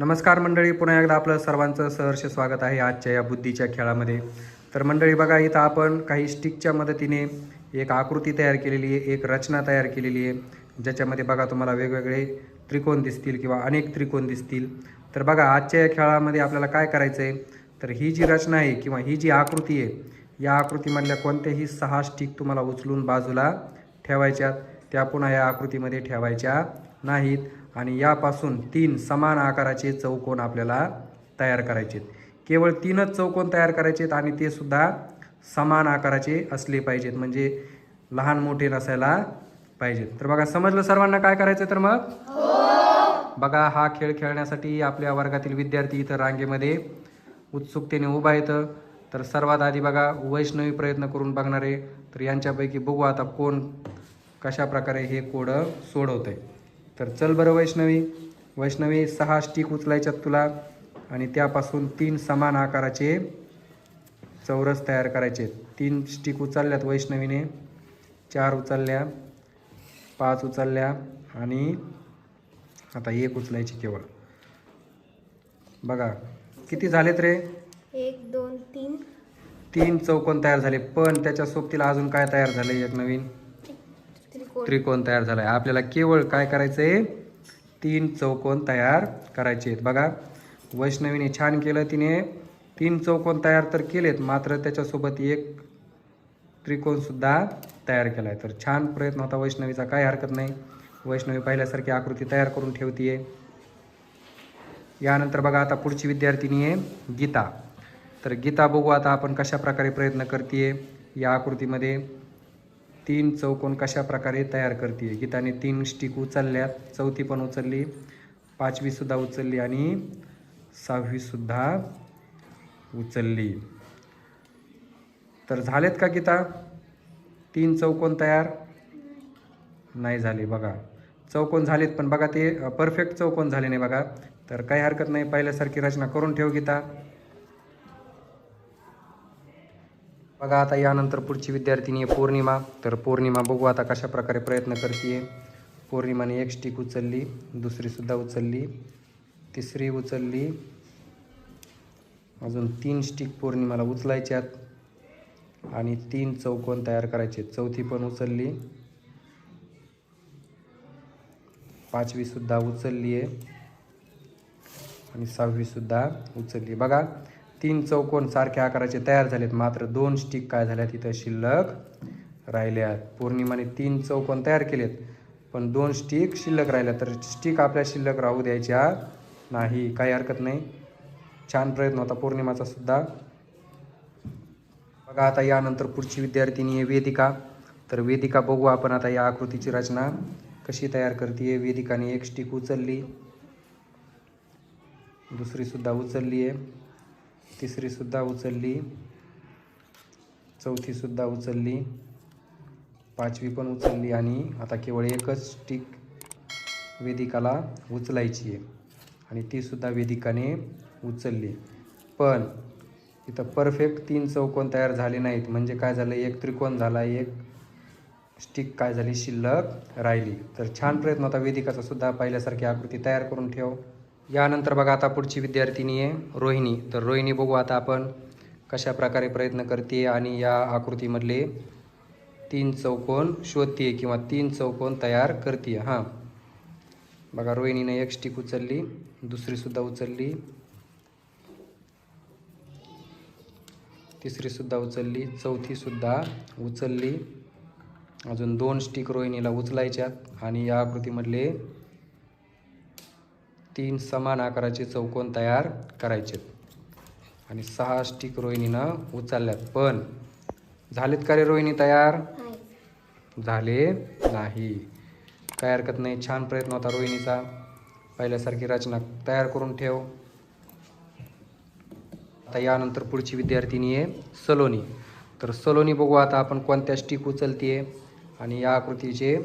नमस्कार मंडळी पुन्हा एकदा आपलं सर्वांचं सहर्ष स्वागत आहे आजच्या या बुद्धीच्या खेळामध्ये. तर मंडळी बघा इथं आपण काही स्टिकच्या मदतीने एक आकृती तयार केलेली आहे एक रचना तयार केलेली आहे. ज्याच्यामध्ये बघा तुम्हाला वेगवेगळे त्रिकोण दिसतील किंवा अनेक त्रिकोण दिसतील. तर बघा आजच्या या खेळामध्ये आपल्याला काय करायचं आहे तर ही जी रचना आहे किंवा ही जी आकृती आहे या आकृतीमधल्या कोणत्याही सहा स्टिक तुम्हाला उचलून बाजूला ठेवायच्यात त्या पुन्हा या आकृतीमध्ये ठेवायच्या नाहीत. आणि यापासून तीन समान आकाराचे चौकोन आपल्याला तयार करायचे आहेत. केवळ तीनच चौकोन तयार करायचे आहेत आणि ते सुद्धा समान आकाराचे असले पाहिजेत म्हणजे लहान मोठे नसायला पाहिजेत. तर बघा समजलं सर्वांना काय करायचं तर मग? बघा हा खेळ खेळण्यासाठी आपल्या वर्गातील विद्यार्थी इथं रांगेमध्ये उत्सुकतेने उभा येतं तर सर्वात आधी बघा वैष्णवी प्रयत्न करून बघणारे तर यांच्यापैकी बघू आता कोण कशा प्रकारे हे कोड सोडवत आहे तर चल बरं वैष्णवी. वैष्णवी सहा स्टिक उचलायच्यात तुला आणि त्यापासून तीन समान आकाराचे चौरस तयार करायचे. तीन स्टिक उचलल्यात वैष्णवीने. चार उचलल्या पाच उचलल्या आणि आता एक उचलायची केवळ. बघा किती झालेत रे? एक दोन तीन. तीन चौकोन तयार झाले पण त्याच्या सोबतीला अजून काय तयार झालंय एक नवीन? त्रिकोण. तयार झाला आहे आपल्याला केवळ काय करायचं आहे तीन चौकोन तयार करायचे आहेत. बघा वैष्णवीने छान केलं तिने. तीन चौकोन तयार तर केलेत मात्र त्याच्यासोबत एक त्रिकोणसुद्धा तयार केला आहे तर छान प्रयत्न होता वैष्णवीचा काही हरकत नाही. वैष्णवी पहिल्यासारखी आकृती तयार करून ठेवतीये. यानंतर बघा आता पुढची विद्यार्थिनी आहे गीता. तर गीता बघू आता आपण कशा प्रकारे प्रयत्न करते या आकृतीमध्ये. तीन चौकोन कशा प्रकारे तयार करते गीताने तीन स्टिक उचलल्यात. चौथी पण उचलली. पाचवीसुद्धा उचलली आणि सहावीसुद्धा उचलली. तर झालेत का गीता? तीन चौकोन तयार? नाही झाले बघा. चौकोन झालेत पण बघा ते परफेक्ट चौकोन झाले नाही बघा. तर काही हरकत नाही. पहिल्यासारखी रचना करून ठेव गीता. बघा आता यानंतर पुढची विद्यार्थिनी आहे पौर्णिमा. तर पौर्णिमा बघू आता कशा प्रकारे प्रयत्न करते पौर्णिमाने एक स्टिक उचलली दुसरीसुद्धा उचलली तिसरी उचलली. अजून तीन स्टिक पौर्णिमाला उचलायच्यात. आणि तीन चौकोन तयार करायचे. चौथी पण उचलली. पाचवीसुद्धा उचलली आहे आणि सहावीसुद्धा उचलली. बघा तीन चौकोन सारख्या आकाराचे तयार झालेत. मात्र दोन स्टिक काय झाल्या तिथं शिल्लक राहिल्यात पौर्णिमाने तीन चौकोन तयार केलेत. पण दोन स्टिक शिल्लक राहिल्या तर स्टिक आपल्या शिल्लक राहू द्यायच्या नाही. काही हरकत नाही. छान प्रयत्न होता पौर्णिमाचा सुद्धा. बघा आता यानंतर पुढची विद्यार्थिनी आहे वेदिका. तर वेदिका बघू आपण आता या आकृतीची रचना कशी तयार करते. वेदिकाने एक स्टिक उचलली. दुसरीसुद्धा उचलली आहे. तिसरीसुद्धा उचलली. चौथीसुद्धा उचलली. पाचवी पण उचलली आणि आता केवळ एकच स्टिक वेदिकाला उचलायची आहे. आणि तीसुद्धा वेदिकाने उचलली. पण इथं परफेक्ट तीन चौकोन तयार झाले नाहीत. म्हणजे काय झालं? एक त्रिकोण झाला एक स्टिक काय झाली? शिल्लक राहिली. तर छान प्रयत्न होता वेदिकाचा सुद्धा. पहिल्यासारखी आकृती तयार करून ठेव. यानंतर बघा आता पुढची विद्यार्थिनी आहे रोहिणी. तर रोहिणी बघू आता आपण कशा प्रकारे प्रयत्न करते आणि या आकृतीमधले तीन चौकोन शोधते किंवा तीन चौकोन तयार करते. हां. बघा रोहिणीने एक स्टिक उचलली दुसरीसुद्धा उचलली. तिसरीसुद्धा उचलली चौथीसुद्धा उचलली. अजून दोन स्टिक रोहिणीला उचलायच्यात आणि या आकृतीमधले तीन समान आकाराचे चौकोन तयार करायचे आणि सहा स्टिक रोहिणीनं उचलल्यात. पण झालेत का रे रोहिणी तयार? झाले नाही. काय हरकत नाही. छान प्रयत्न होता रोहिणीचा. पहिल्यासारखी रचना तयार करून ठेव. आता यानंतर पुढची विद्यार्थिनी आहे सलोनी. तर सलोनी बघू आता आपण कोणत्या स्टिक उचलते आणि या आकृतीचे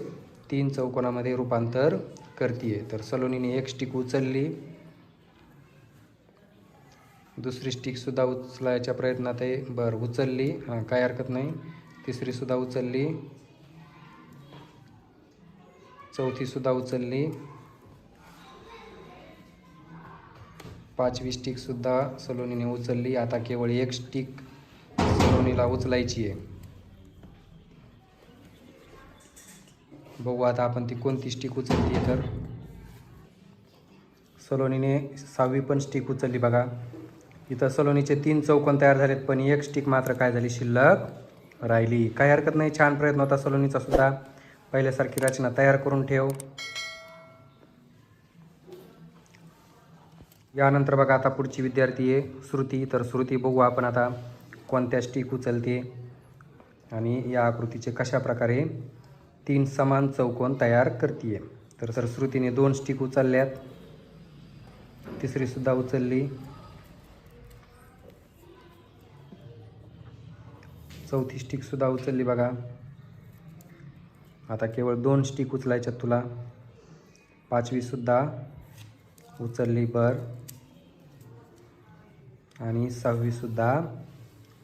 तीन चौकोनामध्ये रूपांतर करते तर सलोनीने एक स्टिक उचलली. दुसरी स्टिकसुद्धा उचलायच्या प्रयत्नात आहे. बरं उचलली. हां काय हरकत नाही. तिसरीसुद्धा उचलली. चौथीसुद्धा उचलली. पाचवी स्टिकसुद्धा सलोनीने उचलली. आता केवळ एक स्टिक सलोनीला उचलायची आहे. बघू आता आपण ती कोणती स्टिक उचलली तर. सलोनीने सहावी पण स्टिक उचलली बघा. इथं सलोनीचे तीन चौकोन तयार झालेत पण एक स्टिक मात्र काय झाली? शिल्लक राहिली. काही हरकत नाही छान प्रयत्न होता सलोनीचा सुद्धा. पहिल्यासारखी रचना तयार करून ठेव. यानंतर बघा आता पुढची विद्यार्थी आहे श्रुती. तर श्रुती बघू आपण आता कोणत्या स्टिक उचलते आणि या आकृतीचे कशा प्रकारे तीन समान चौकोन तयार करते तर सर श्रुतीने दोन स्टिक उचलल्यात. तिसरीसुद्धा उचलली. चौथी स्टिकसुद्धा उचलली बघा. आता केवळ दोन स्टिक उचलायच्या तुला. पाचवीसुद्धा उचलली बर. आणि सहावीसुद्धा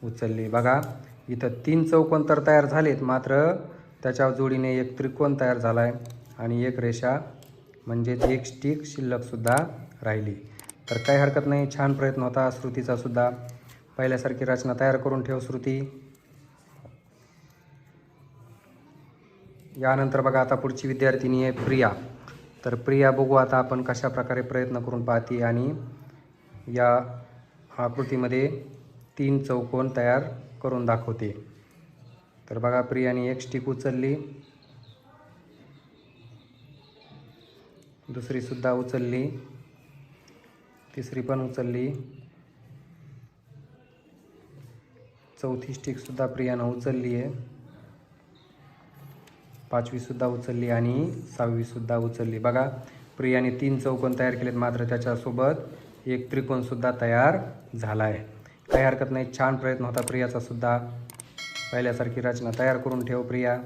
उचलली. बघा इथं तीन चौकोन तर तयार झालेत मात्र त्याच्या जोडीने एक त्रिकोण तयार झाला आहे आणि एक रेषा म्हणजेच एक स्टिक शिल्लकसुद्धा राहिली. तर काही हरकत नाही छान प्रयत्न होता श्रुतीचासुद्धा पहिल्यासारखी रचना तयार करून ठेव श्रुती. यानंतर बघा आता पुढची विद्यार्थिनी आहे प्रिया. तर प्रिया बघू आता आपण कशा प्रकारे प्रयत्न करून पाहते आणि या आकृतीमध्ये तीन चौकोन तयार करून दाखवते. तर बघा प्रियाने एक स्टिक उचलली. दुसरी सुद्धा उचलली. तिसरी पण उचलली. चौथी स्टिकसुद्धा प्रियानं उचलली आहे. पाचवीसुद्धा उचलली आणि सहावीसुद्धा उचलली. बघा प्रियाने तीन चौकोन तयार केलेत मात्र त्याच्यासोबत एक त्रिकोणसुद्धा तयार झाला आहे काही हरकत नाही छान प्रयत्न होता प्रियाचा सुद्धा. पहिल्यासारखी रचना तयार करून ठेव प्रिया.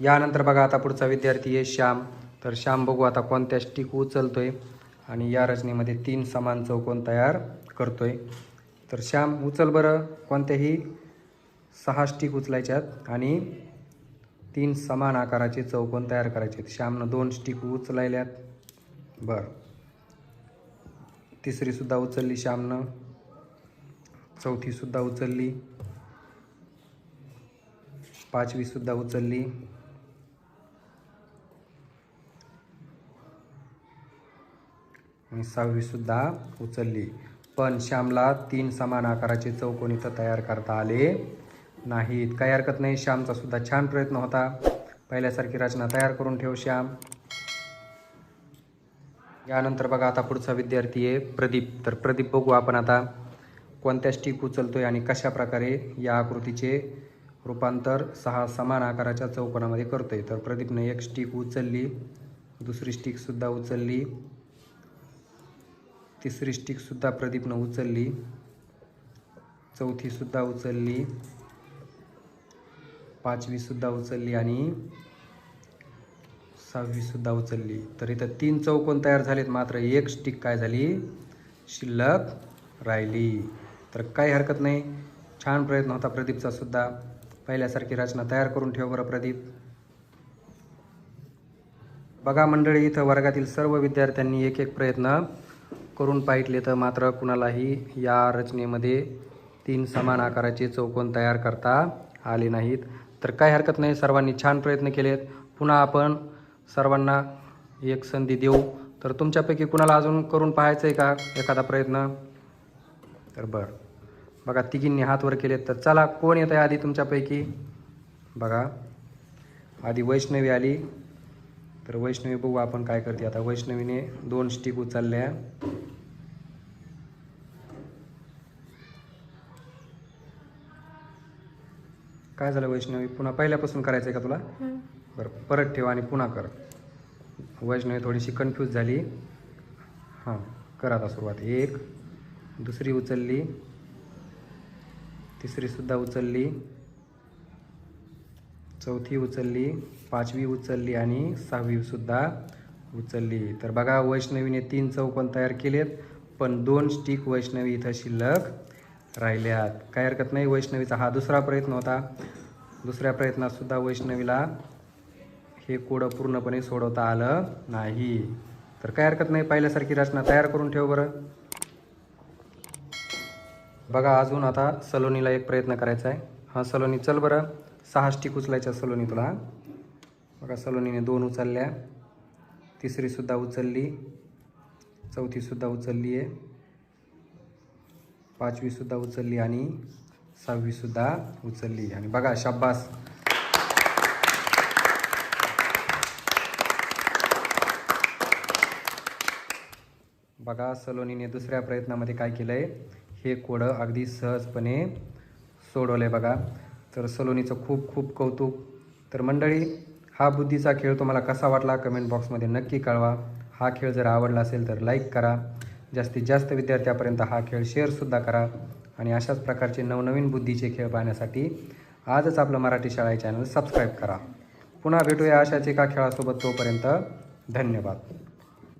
यानंतर बघा आता पुढचा विद्यार्थी आहे श्याम. तर श्याम बघू आता कोणत्या स्टिक उचलतोय आणि या रचनेमध्ये तीन समान चौकोन तयार करतोय. तर श्याम उचल बरं. कोणत्याही सहा स्टिक उचलायच्यात आणि तीन समान आकाराचे चौकोन तयार करायचे आहेत श्यामनं दोन स्टिक उचलायल्यात. बरं. तिसरीसुद्धा उचलली श्यामनं. चौथीसुद्धा उचलली. पाचवीसुद्धा उचलली. आणि सहावीसुद्धा उचलली. पण श्यामला तीन समान आकाराचे चौकोन इथं तयार करता आले नाहीत. काही हरकत नाही श्यामचा सुद्धा छान प्रयत्न होता. पहिल्यासारखी रचना तयार करून ठेव श्याम. यानंतर बघा आता पुढचा विद्यार्थी आहे प्रदीप. तर प्रदीप बघू आपण आता. कोणत्या स्टिक उचलतो आहे आणि कशा प्रकारे या आकृतीचे रूपांतर सहा समान आकाराच्या चौकोनामध्ये करतो आहे तर प्रदीपने एक स्टिक उचलली दुसरी स्टिकसुद्धा उचलली तिसरी स्टिकसुद्धा प्रदीपनं उचलली चौथीसुद्धा उचलली पाचवीसुद्धा उचलली आणि सहावीसुद्धा उचलली. तर इथं तीन चौकोन तयार झालेत. मात्र एक स्टिक काय झाली? शिल्लक राहिली. तर काही हरकत नाही. छान प्रयत्न होता प्रदीपचा सुद्धा. पहिल्यासारखी रचना तयार करून ठेव बरं प्रदीप. बघा मंडळी इथं वर्गातील सर्व विद्यार्थ्यांनी एक एक प्रयत्न करून पाहितले तर मात्र कुणालाही या रचनेमध्ये तीन समान आकाराचे चौकोन तयार करता आले नाहीत. तर काही हरकत नाही सर्वांनी छान प्रयत्न केलेत. पुन्हा आपण सर्वांना एक संधी देऊ. तर तुमच्यापैकी कुणाला अजून करून पाहायचं आहे का एखादा प्रयत्न? तर बरं. बघा तिघींनी हात वर केलेत तर चला कोण येत आहे आधी तुमच्यापैकी? बघा आधी वैष्णवी आली. तर वैष्णवी बघू आपण काय करते आता. वैष्णवीने दोन स्टिक उचलल्या. काय झालं वैष्णवी? पुन्हा पहिल्यापासून करायचं आहे का तुला. बरं परत ठेव आणि पुन्हा कर. वैष्णवी थोडीशी कन्फ्यूज झाली. हां कर आता सुरुवात. एक दुसरी उचलली. तिसरीसुद्धा उचलली. चौथी उचलली पाचवी उचलली आणि सहावीसुद्धा उचलली. तर बघा वैष्णवीने तीन चौकोन तयार केलेत पण दोन स्टिक वैष्णवी इथं शिल्लक राहिल्यात. काही हरकत नाही वैष्णवीचा हा दुसरा प्रयत्न होता. दुसऱ्या प्रयत्नातसुद्धा वैष्णवीला हे कोडं पूर्णपणे सोडवता आलं नाही. तर काय हरकत नाही पहिल्यासारखी रचना तयार करून ठेव बरं. बघा अजून आता सलोनीला एक प्रयत्न करायचा आहे. हा सलोनी चल बरं. सहा स्टिक उचलायच्या सलोनी तुला. बघा सलोनीने दोन उचलल्या. तिसरीसुद्धा उचलली. चौथीसुद्धा उचलली आहे. पाचवीसुद्धा उचलली आणि सहावीसुद्धा उचलली. आणि बघा शाब्बास. बघा सलोनीने दुसऱ्या प्रयत्नामध्ये काय केलं आहे हे कोडं अगदी सहजपणे सोडवलं आहे बघा. तर सलोनीचं खूप खूप कौतुक. तर मंडळी हा बुद्धीचा खेळ तुम्हाला कसा वाटला कमेंट बॉक्समध्ये नक्की कळवा. हा खेळ जर आवडला असेल तर लाईक करा. जास्तीत जास्त विद्यार्थ्यापर्यंत हा खेळ शेअरसुद्धा करा. आणि अशाच प्रकारचे नवनवीन बुद्धीचे खेळ पाहण्यासाठी आजच आपलं मराठी शाळा चॅनल सबस्क्राईब करा. पुन्हा भेटूया अशाच एका खेळासोबत तोपर्यंत धन्यवाद.